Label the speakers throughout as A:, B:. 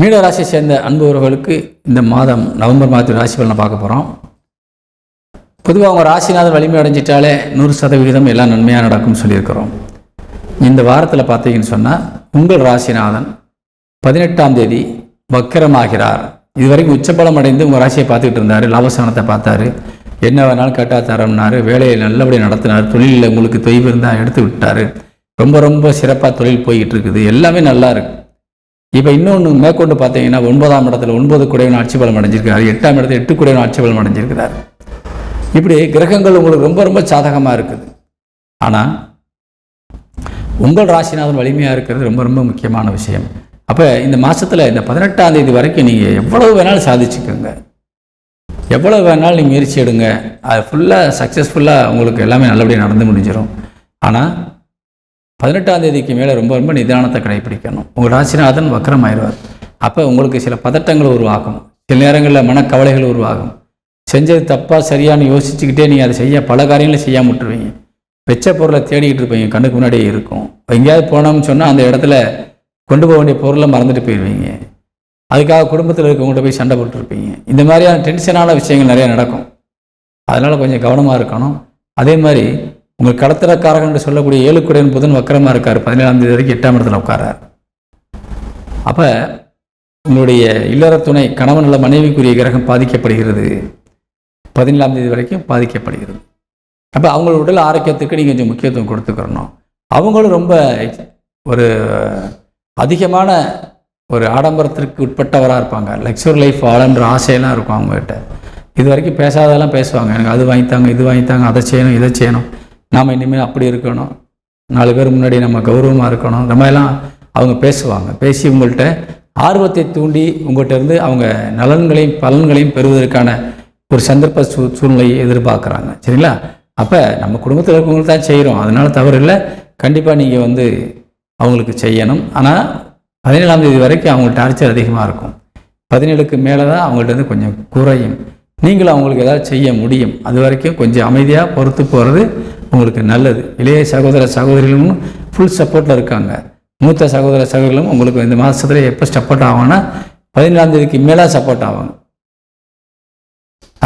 A: மீன ராசியை சேர்ந்த அன்புறவர்களுக்கு இந்த மாதம் நவம்பர் மாதத்தில் ராசி பலனை பார்க்க போகிறோம் பொதுவாக அவங்க ராசிநாதன் வலிமை அடைஞ்சிட்டாலே நூறு சதவிகிதம் எல்லாம் நன்மையாக நடக்கும்னு சொல்லியிருக்கிறோம். இந்த வாரத்தில் பார்த்தீங்கன்னு சொன்னால் உங்கள் ராசிநாதன் பதினெட்டாம் தேதி வக்கரமாகிறார். இதுவரைக்கும் உச்சபலம் அடைந்து உங்கள் ராசியை பார்த்துக்கிட்டு இருந்தார் லாபஸ்தானத்தை பார்த்தாரு. என்ன வேணாலும் கேட்டால் தரம்னாரு வேலையை நல்லபடியாக நடத்தினார் தொழிலில் உங்களுக்கு தொய்வு இருந்தால் எடுத்து விட்டார். ரொம்ப ரொம்ப சிறப்பாக தொழில் போய்கிட்டு இருக்குது. எல்லாமே நல்லா இருக்குது இப்போ இன்னொன்று மேற்கொண்டு பார்த்தீங்கன்னா ஒன்பதாம் இடத்துல ஒன்பது குடைவன் ஆட்சி பலம் அடைஞ்சிருக்கிறார். எட்டாம் இடத்துல எட்டு குடைவன் ஆட்சி பலம் அடைஞ்சிருக்கிறார். இப்படி கிரகங்கள் உங்களுக்கு ரொம்ப ரொம்ப சாதகமாக இருக்குது. ஆனால் உங்கள் ராசிநாதன் வலிமையாக இருக்கிறது ரொம்ப ரொம்ப முக்கியமான விஷயம். அப்போ இந்த மாதத்தில் இந்த பதினெட்டாம் தேதி வரைக்கும் நீங்கள் எவ்வளவு வேணாலும் சாதிச்சுக்கோங்க. எவ்வளோ வேணாலும் நீங்கள் முயற்சி எடுங்க. அது ஃபுல்லாக சக்ஸஸ்ஃபுல்லாக உங்களுக்கு எல்லாமே நல்லபடியாக நடந்து முடிஞ்சிடும் ஆனால் பதினெட்டாம் தேதிக்கு மேலே ரொம்ப ரொம்ப நிதானத்தை கடைபிடிக்கணும். உங்கள் ராசிநாதன் வக்கரம் ஆயிடுவார் அப்போ உங்களுக்கு சில பதட்டங்கள் உருவாகும். சில நேரங்களில் மனக்கவலைகள் உருவாகும். செஞ்சது தப்பாக சரியான்னு யோசிச்சுக்கிட்டே நீங்கள் அதை செய்ய பல காரியங்களும் செய்யாமல் விட்டுருவீங்க. வெச்ச பொருளை தேடிக்கிட்டு இருப்பீங்க. கண்ணுக்கு முன்னாடியே இருக்கும். எங்கேயாவது போனோம்னு சொன்னால் அந்த இடத்துல கொண்டு போக வேண்டிய பொருளை மறந்துட்டு போயிடுவீங்க அதுக்காக குடும்பத்தில் இருக்கவங்கள்ட்ட போய் சண்டை போட்டுருப்பீங்க. இந்த மாதிரியான டென்ஷனான விஷயங்கள் நிறையா நடக்கும். அதனால் கொஞ்சம் கவனமாக இருக்கணும். அதே மாதிரி உங்கள் கடத்திரக்காரகன் என்று சொல்லக்கூடிய ஏழுக்குடையன் புதன் வக்கரமாக இருக்கார். பதினேழாம் தேதி வரைக்கும் எட்டாம் இடத்துல உட்காரார் அப்போ உங்களுடைய இல்லற துணை கணவன் அல்ல மனைவிக்குரிய கிரகம் பாதிக்கப்படுகிறது. பதினேழாம் தேதி வரைக்கும் பாதிக்கப்படுகிறது. அப்போ அவங்களோட உடல் ஆரோக்கியத்துக்கு நீங்கள் கொஞ்சம் முக்கியத்துவம் கொடுத்துக்கிறணும் அவங்களும் ரொம்ப ஒரு அதிகமான ஒரு ஆடம்பரத்திற்கு உட்பட்டவராக இருப்பாங்க. லக்ஸுரி லைஃப் வாழன்ற ஆசையெல்லாம் இருக்கும் அவங்ககிட்ட. இது வரைக்கும் பேசாதெல்லாம் பேசுவாங்க. எனக்கு அது வாங்கித்தாங்க இது வாங்கித்தாங்க அதை செய்யணும் இதை செய்யணும். நாம் இனிமேல் அப்படி இருக்கணும். நாலு பேர் முன்னாடி நம்ம கௌரவமாக இருக்கணும். இந்த மாதிரிலாம் அவங்க பேசுவாங்க. பேசி உங்கள்கிட்ட ஆர்வத்தை தூண்டி உங்கள்கிட்ட இருந்து அவங்க நலன்களையும் பலன்களையும் பெறுவதற்கான ஒரு சந்தர்ப்ப சூ சூழ்நிலையை எதிர்பார்க்குறாங்க. சரிங்களா? அப்போ நம்ம குடும்பத்தில் இருக்கவங்களுக்கு தான் செய்கிறோம் அதனால் தவறு இல்லை. கண்டிப்பாக நீங்கள் வந்து அவங்களுக்கு செய்யணும். ஆனால் பதினேழாம் தேதி வரைக்கும் அவங்க டார்ச்சர் அதிகமாக இருக்கும். பதினேழுக்கு மேலே தான் அவங்கள்ட்ட இருந்து கொஞ்சம் குறையும். நீங்களும் அவங்களுக்கு ஏதாவது செய்ய முடியும். அது வரைக்கும் கொஞ்சம் அமைதியாக பொறுத்து போகிறது உங்களுக்கு நல்லது. இளைய சகோதர சகோதரிகளும் ஃபுல் சப்போர்ட்டில் இருக்காங்க. மூத்த சகோதர சகோதரிகளும் உங்களுக்கு இந்த மாதத்துல எப்போ சப்போர்ட் ஆகும்னா பதினேழாம் தேதிக்கு மேலே சப்போர்ட் ஆவாங்க.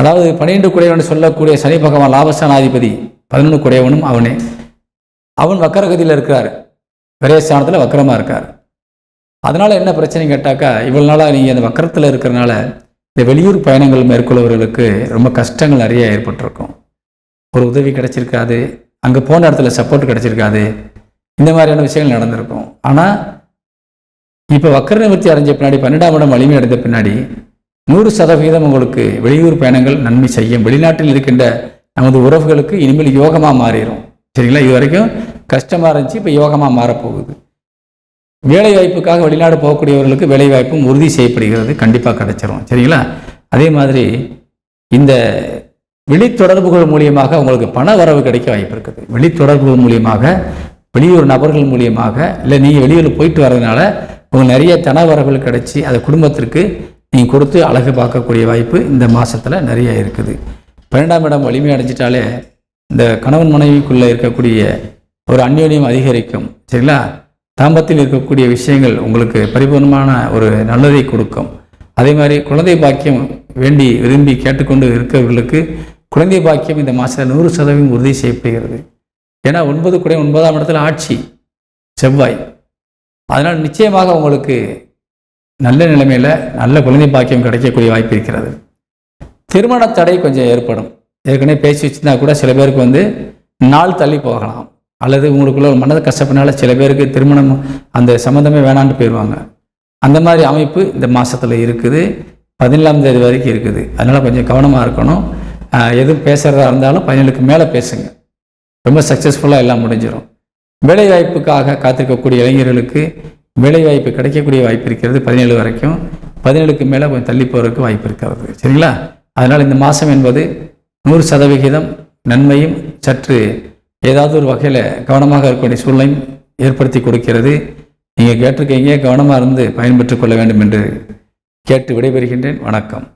A: அதாவது பன்னிரெண்டு குடையவன் சொல்லக்கூடிய சனி பகவான் லாபஸ்தானாதிபதி பதினொன்று குடையவனும் அவனே. அவன் வக்கரகதியில் இருக்கிறார். விரயஸ்தானத்தில் வக்கரமாக இருக்கார். அதனால் என்ன பிரச்சனை கேட்டாக்கா இவ்வளோ நாளாக நீங்கள் அந்த வக்கரத்தில் இருக்கிறனால இந்த வெளியூர் பயணங்கள் மேற்கொள்பவர்களுக்கு ரொம்ப கஷ்டங்கள் நிறைய ஏற்பட்டிருக்கும். ஒரு உதவி கிடைச்சிருக்காது அங்கே போன இடத்துல சப்போர்ட் கிடைச்சிருக்காது இந்த மாதிரியான விஷயங்கள் நடந்திருக்கும். ஆனால் இப்போ வக்கர நிவர்த்தி அடைஞ்ச பின்னாடி பன்னெண்டாம் இடம் வலிமை அடைந்த பின்னாடி நூறு சதவிகிதம் உங்களுக்கு வெளியூர் பயணங்கள் நன்மை செய்யும். வெளிநாட்டில் இருக்கின்ற நமது உறவுகளுக்கு இனிமேல் யோகமாக மாறிடும் சரிங்களா? இது வரைக்கும் கஷ்டமாக இருந்துச்சு இப்போ யோகமாக மாறப்போகுது. வேலை வாய்ப்புக்காக வெளிநாடு போகக்கூடியவர்களுக்கு வேலை வாய்ப்பும் உறுதி செய்யப்படுகிறது. கண்டிப்பாக கிடைச்சிரும். சரிங்களா? அதே மாதிரி இந்த வெளித்தொடர்புகள் மூலியமாக உங்களுக்கு பண வரவு கிடைக்க வாய்ப்பு இருக்குது. வெளித்தொடர்புகள் மூலியமாக வெளியூர் நபர்கள் மூலியமாக இல்லை நீங்கள் வெளியூர் போயிட்டு வரதுனால உங்களுக்கு நிறைய தன வரவுகள் கிடைச்சி அதை குடும்பத்திற்கு நீங்கள் கொடுத்து அழகு பார்க்கக்கூடிய வாய்ப்பு இந்த மாதத்தில் நிறைய இருக்குது. பன்னெண்டாம் இடம் வலிமை அடைஞ்சிட்டாலே இந்த கணவன் மனைவிக்குள்ளே இருக்கக்கூடிய ஒரு அந்யோன்யம் அதிகரிக்கும் சரிங்களா? தாம்பத்தில் இருக்கக்கூடிய விஷயங்கள் உங்களுக்கு பரிபூர்ணமான ஒரு நல்லதை கொடுக்கும். அதே மாதிரி குழந்தை பாக்கியம் வேண்டி விரும்பி கேட்டுக்கொண்டு இருக்கிறவர்களுக்கு குழந்தை பாக்கியம் இந்த மாதத்தில் நூறு சதவீதம் உறுதி செய்யப்படுகிறது. ஏன்னா ஒன்பது கூட ஒன்பதாம் இடத்துல ஆட்சி செவ்வாய். அதனால் நிச்சயமாக உங்களுக்கு நல்ல நிலைமையில் நல்ல குழந்தை பாக்கியம் கிடைக்கக்கூடிய வாய்ப்பு இருக்கிறது. திருமண தடை கொஞ்சம் ஏற்படும். ஏற்கனவே பேசி வச்சிருந்தா கூட சில பேருக்கு வந்து நாள் தள்ளி போகலாம். அல்லது உங்களுக்குள்ள ஒரு மனது கஷ்டப்பினால சில பேருக்கு திருமணம் அந்த சம்மந்தமே வேணான்ட்டு போயிடுவாங்க. அந்த மாதிரி அமைப்பு இந்த மாதத்தில் இருக்குது. பதினேழாம் தேதி வரைக்கும் இருக்குது. அதனால் கொஞ்சம் கவனமாக இருக்கணும். எதுவும் பேசுகிறதா இருந்தாலும் பதினேழுக்கு மேலே பேசுங்க. ரொம்ப சக்ஸஸ்ஃபுல்லாக எல்லாம் முடிஞ்சிடும் வேலைவாய்ப்புக்காக காத்திருக்கக்கூடிய இளைஞர்களுக்கு வேலைவாய்ப்பு கிடைக்கக்கூடிய வாய்ப்பு இருக்கிறது பதினேழு வரைக்கும். பதினேழுக்கு மேலே கொஞ்சம் தள்ளி போகிறதுக்கு வாய்ப்பு இருக்கிறது. சரிங்களா? அதனால் இந்த மாதம் என்பது நூறு சதவிகிதம் நன்மையும் சற்று ஏதாவது ஒரு வகையில் கவனமாக இருக்கக்கூடிய சூழ்நிலையும் ஏற்படுத்தி கொடுக்கிறது. நீங்கள் கேட்டிருக்கீங்க கவனமாக இருந்து பயன்பெற்றுக் கொள்ள வேண்டும் என்று கேட்டு விடைபெறுகின்றேன். வணக்கம்.